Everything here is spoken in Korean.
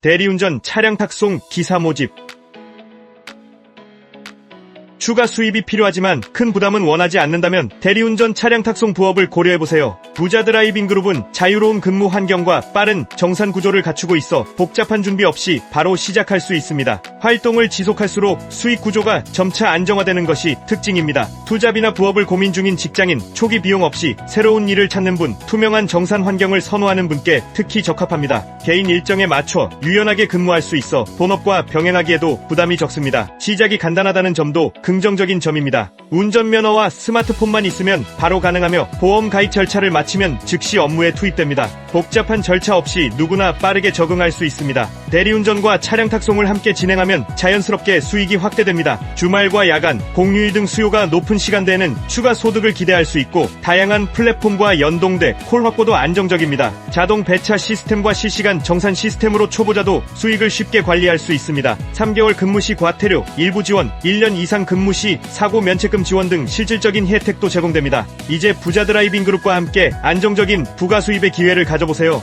대리운전 차량 탁송 기사 모집 추가 수입이 필요하지만 큰 부담은 원하지 않는다면 대리운전 차량 탁송 부업을 고려해보세요. 부자 드라이빙 그룹은 자유로운 근무 환경과 빠른 정산 구조를 갖추고 있어 복잡한 준비 없이 바로 시작할 수 있습니다. 활동을 지속할수록 수익 구조가 점차 안정화되는 것이 특징입니다. 투잡이나 부업을 고민 중인 직장인, 초기 비용 없이 새로운 일을 찾는 분, 투명한 정산 환경을 선호하는 분께 특히 적합합니다. 개인 일정에 맞춰 유연하게 근무할 수 있어 본업과 병행하기에도 부담이 적습니다. 시작이 간단하다는 점도 긍정적인 점입니다. 운전면허와 스마트폰만 있으면 바로 가능하며 보험 가입 절차를 마치면 즉시 업무에 투입됩니다. 복잡한 절차 없이 누구나 빠르게 적응할 수 있습니다. 대리운전과 차량 탁송을 함께 진행하면 자연스럽게 수익이 확대됩니다. 주말과 야간, 공휴일 등 수요가 높은 시간대에는 추가 소득을 기대할 수 있고 다양한 플랫폼과 연동돼 콜 확보도 안정적입니다. 자동 배차 시스템과 실시간 정산 시스템으로 초보자도 수익을 쉽게 관리할 수 있습니다. 3개월 근무 시 과태료, 일부 지원, 1년 이상 근무 시 사고 면책금 지원 등 실질적인 혜택도 제공됩니다. 이제 부자 드라이빙 그룹과 함께 안정적인 부가 수입의 기회를 가져보세요.